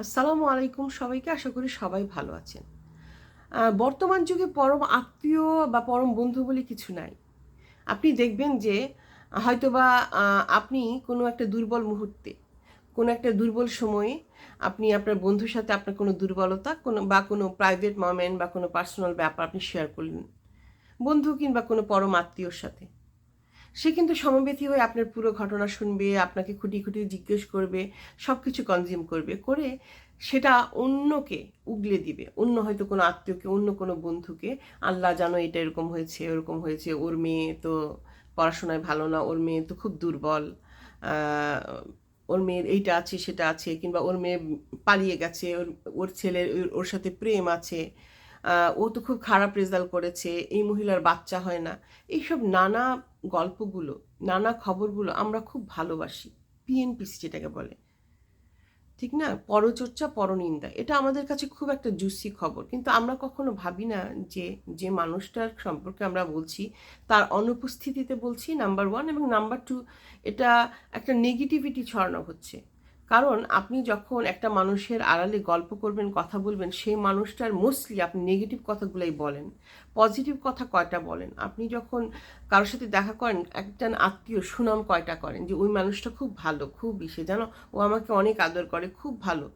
আসসালামু আলাইকুম সবাইকে, আশা করি সবাই ভালো আছেন। বর্তমান যুগে পরম আত্মীয় বা পরম বন্ধু বলে কিছু নাই। আপনি দেখবেন যে, হয়তোবা আপনি কোনো একটা দুর্বল মুহূর্তে, কোনো একটা দুর্বল সময়ে আপনি আপনার বন্ধুর সাথে আপনার কোনো দুর্বলতা, কোনো, বা কোনো প্রাইভেট মোমেন্ট বা কোনো পার্সোনাল ব্যাপার আপনি শেয়ার করলেন। বন্ধু কিংবা কোনো পরম আত্মীয়র সাথে। সে কিন্তু সমবেতী হয়ে আপনার পুরো ঘটনা শুনবে, আপনাকে খুঁটি খুঁটি জিজ্ঞেস করবে সব কিছু কনজিউম করবে, করে সেটা অন্যকে উগলে দিবে। অন্য হয়তো কোনো আত্মীয়কে, অন্য কোনো বন্ধুকে, আল্লাহ জানো এটা এরকম হয়েছে, ওরকম হয়েছে, ওর মেয়ে তো পড়াশোনায় ভালো না, ওর মেয়ে তো খুব দুর্বল ওর মেয়ের এইটা আছে, সেটা আছে, কিংবা ওর মেয়ে পালিয়ে গেছে, ওর ওর ছেলের ওর- সাথে প্রেম আছে ও তো খুব খারাপ রেজাল্ট করেছে, এই মহিলার বাচ্চা হয় না। এইসব নানা গল্পগুলো, নানা খবরগুলো আমরা খুব ভালোবাসি। পিএনপিসি যেটাকে বলে। ঠিক না? পরচর্চা, পরনিন্দা। এটা আমাদের কাছে খুব একটা জুসি খবর। কিন্তু আমরা কখনো ভাবি না যে যে মানুষটার সম্পর্কে আমরা বলছি, তার অনুপস্থিতিতে বলছি নাম্বার ওয়ান এবং নাম্বার টু এটা একটা নেগেটিভিটি ছড়ানো হচ্ছে। কারণ আপনি যখন একটা মানুষের আড়ালে গল্প করবেন, কথা বলবেন, সেই মানুষটার মোস্টলি আপনি নেগেটিভ কথাগুলোই বলেন। পজিটিভ কথা কয়টা বলেন? আপনি যখন কারোর সাথে দেখা করেন একজন আত্মীয় সুনাম কয়টা করেন? যে, ওই মানুষটা খুব ভালো খুব ইসে জানো ও আমাকে অনেক আদর করে, খুব ভালো।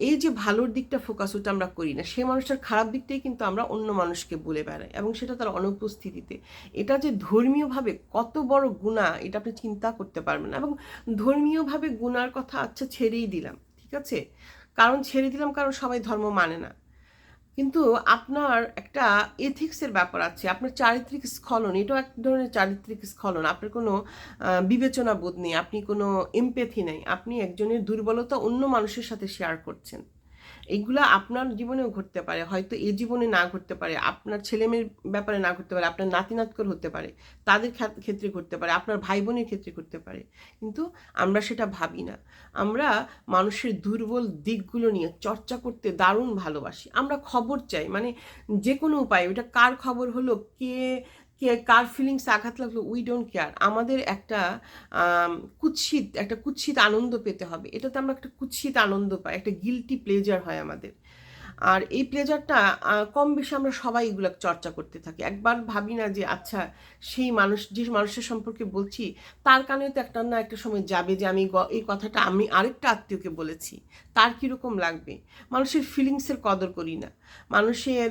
এই যে ভালোর দিকটা ফোকাস ওটা আমরা করি না। সে মানুষটার খারাপ দিকটাই কিন্তু আমরা অন্য মানুষকে বলে বেড়াই এবং সেটা তার অনুপস্থিতিতে। এটা যে ধর্মীয়ভাবে কত বড় গুণা, এটা আপনি চিন্তা করতে পারবেন না এবং ধর্মীয়ভাবে গুণার কথা আচ্ছা ছেড়েই দিলাম, ঠিক আছে? কারণ ছেড়ে দিলাম, কারণ সবাই ধর্ম মানে না। কিন্তু আপনার একটা এথিক্সের ব্যাপার আছে, আপনার চারিত্রিক স্খলন, এটাও এক ধরনের চারিত্রিক স্খলন, আপনার কোনো বিবেচনা বোধ নেই, আপনি কোনো এমপেথি নেই, আপনি একজনের দুর্বলতা অন্য মানুষের সাথে শেয়ার করছেন। এইগুলা আপনার জীবনেও ঘটতে পারে। হয়তো এই জীবনে না ঘটতে পারে, আপনার ছেলেমেয়ের ব্যাপারে না ঘটতে পারে, আপনার নাতি নাতকর হতে পারে, তাদের ক্ষেত- ক্ষেত্রে ঘটতে পারে, আপনার ভাই বোনের ক্ষেত্রে ঘটতে পারে। কিন্তু আমরা সেটা ভাবি না। আমরা মানুষের দুর্বল দিকগুলো নিয়ে চর্চা করতে দারুণ ভালোবাসি। আমরা খবর চাই মানে যে কোনো উপায়ে ওটা কার খবর হলো, কে কে, কার ফিলিংস আঘাত লাগল উই ডোন্ট কেয়ার আমাদের একটা কুৎসিত একটা কুৎসিত আনন্দ পেতে হবে। এটাতে আমরা একটা কুৎসিত আনন্দ পাই, একটা গিলটি প্লেজার হয় আমাদের। আর এই প্লেজারটা কম বেশি আমরা সবাই এগুলো চর্চা করতে থাকি। একবার ভাবি না যে আচ্ছা সেই মানুষ, যে মানুষের সম্পর্কে বলছি, তার কানে তো একটা না একটা সময় যাবে যে, আমি এই কথাটা আমি আরেকটা আত্মীয়কে বলেছি। তার কীরকম লাগবে? মানুষের ফিলিংসের কদর করি না। মানুষের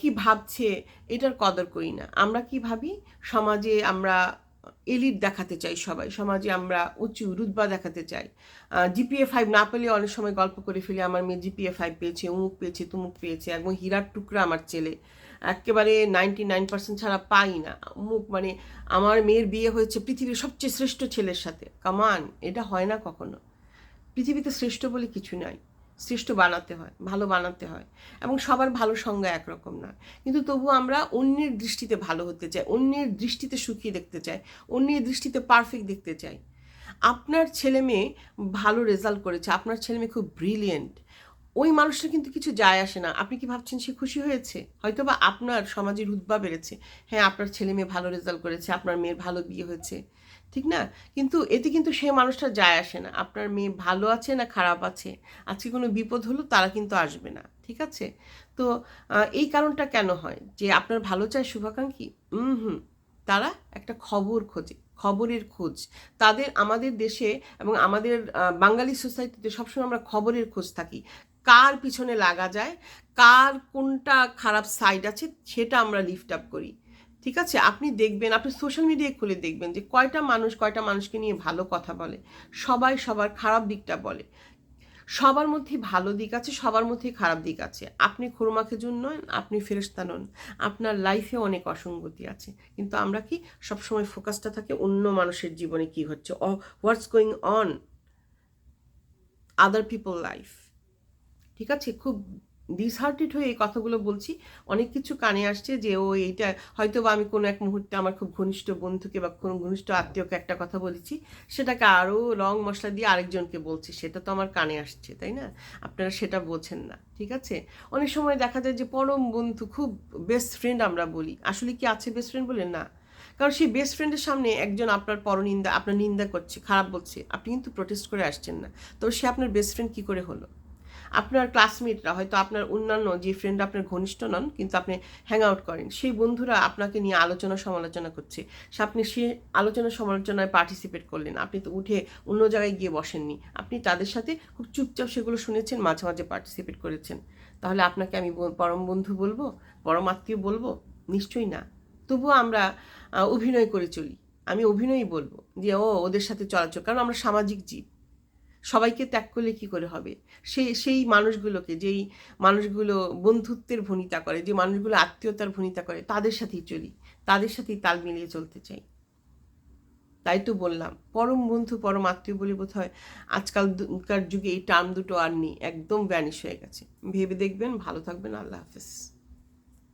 কি ভাবছে, এটার কদর করি না। আমরা কি ভাবি? সমাজে আমরা এলিট দেখাতে চাই সবাই। সমাজে আমরা উঁচু, রুতবা দেখাতে চাই। জিপিএ ফাইভ না পেলে অনেক সময় গল্প করে ফেলি, আমার মেয়ে জিপিএ ফাইভ পেয়েছে, অমুক পেয়েছে, তুমুক পেয়েছে, একদম হীরার টুকরা আমার ছেলে। একেবারে নাইনটি নাইন পার্সেন্ট ছাড়া পাই না। অমুক মানে আমার মেয়ের বিয়ে হয়েছে পৃথিবীর সবচেয়ে শ্রেষ্ঠ ছেলের সাথে। কামান এটা হয় না কখনো। পৃথিবীতে শ্রেষ্ঠ বলে কিছু নাই। শ্রেষ্ঠ বানাতে হয়, ভালো বানাতে হয়। এবং সবার ভালো সংজ্ঞা একরকম নয়। কিন্তু তবু আমরা অন্যের দৃষ্টিতে ভালো হতে চাই, অন্যের দৃষ্টিতে সুখী দেখতে চাই, অন্যের দৃষ্টিতে পারফেক্ট দেখতে চাই। আপনার ছেলে মেয়ে ভালো রেজাল্ট করেছে, আপনার ছেলে মেয়ে খুব ব্রিলিয়েন্ট ওই মানুষটা কিন্তু কিছু যায় আসে না। আপনি কি ভাবছেন সে খুশি হয়েছে? হয়তো বা আপনার সমাজের উদ্বা বেড়েছে। হ্যাঁ আপনার ছেলে মেয়ে ভালো রেজাল্ট করেছে, আপনার মেয়ের ভালো বিয়ে হয়েছে, ঠিক না? কিন্তু এতে কিন্তু সে মানুষটা যায় আসে না। আপনার মেয়ে ভালো আছে না খারাপ আছে? আজকে কোনো বিপদ হলো তারা কিন্তু আসবে না, ঠিক আছে? তো এই কারণটা কেন হয়? যে আপনার ভালো চায় শুভাকাঙ্ক্ষী? হুম হুম, তারা একটা খবর খোঁজে। খবরের খোঁজ। তাদের আমাদের দেশে এবং আমাদের বাঙালি সোসাইটিতে সবসময় আমরা খবরের খোঁজ থাকি। কার পিছনে লাগা যায়, কার কোনটা খারাপ সাইড আছে সেটা আমরা লিফট আপ করি। ঠিক আছে? আপনি দেখবেন, আপনি সোশ্যাল মিডিয়ায় খুলে দেখবেন যে কয়টা মানুষ, কয়টা মানুষকে নিয়ে ভালো কথা বলে। সবাই সবার খারাপ দিকটা বলে। সবার মধ্যে ভালো দিক আছে, সবার মধ্যে খারাপ দিক আছে। আপনি খুরমা খেজুর নন, আপনি ফেরস্তা নন, আপনার লাইফে অনেক অসঙ্গতি আছে। কিন্তু আমরা কি সবসময় ফোকাসটা থাকে অন্য মানুষের জীবনে কি হচ্ছে? What's going on other people life ঠিক আছে? খুব ডিসহার্টেড হয়ে এই কথাগুলো বলছি। অনেক কিছু কানে আসছে যে, ও এইটা হয়তো বা আমি কোনো এক মুহূর্তে আমার খুব ঘনিষ্ঠ বন্ধুকে বা কোনো ঘনিষ্ঠ আত্মীয়কে একটা কথা বলেছি, সেটাকে আরও রং মশলা দিয়ে আরেকজনকে বলছি, সেটা তো আমার কানে আসছে, তাই না? আপনারা সেটা বোঝেন না, ঠিক আছে? অনেক সময় দেখা যায় যে, পরম বন্ধু খুব বেস্ট ফ্রেন্ড আমরা বলি। আসলে কি আছে বেস্ট ফ্রেন্ড বলে? না। কারণ সেই বেস্ট ফ্রেন্ডের সামনে একজন আপনার পরনিন্দা, আপনার নিন্দা করছে, খারাপ বলছে, আপনি কিন্তু প্রোটেস্ট করে আসছেন না। তো সে আপনার বেস্ট ফ্রেন্ড কী করে হলো? আপনার ক্লাসমেটরা হয়তো আপনার অন্যান্য যে ফ্রেন্ড আপনার ঘনিষ্ঠ নন, কিন্তু আপনি হ্যাং আউট করেন। সেই বন্ধুরা আপনাকে নিয়ে আলোচনা সমালোচনা করছে। আপনি সে আলোচনা সমালোচনায় পার্টিসিপেট করলেন। আপনি তো উঠে অন্য জায়গায় গিয়ে বসেননি। আপনি তাদের সাথে খুব চুপচাপ সেগুলো শুনেছেন, মাঝে মাঝে পার্টিসিপেট করেছেন। তাহলে আপনাকে আমি পরম বন্ধু বলব? পরম আত্মীয় বলব? নিশ্চয়ই না। তবুও আমরা অভিনয় করে চলি। আমি অভিনয়ই বলব যে, ও ওদের সাথে চলাচল, কারণ আমরা সামাজিক জীব। সবাইকে ত্যাগ করলে কি করে হবে? সেই সেই মানুষগুলোকে, যেই মানুষগুলো বন্ধুত্বের ভূমিকা করে, যে মানুষগুলো আত্মীয়তার ভূমিকা করে, তাদের সাথেই চলি, তাদের সাথেই তাল মিলিয়ে চলতে চাই। তাই তো বললাম, পরম বন্ধু, পরম আত্মীয় বলে বোধ হয় আজকালকার যুগে এই টার্ম দুটো আর নেই, একদম ভ্যানিশ হয়ে গেছে। ভেবে দেখবেন, ভালো থাকবেন, আল্লাহ হাফেজ।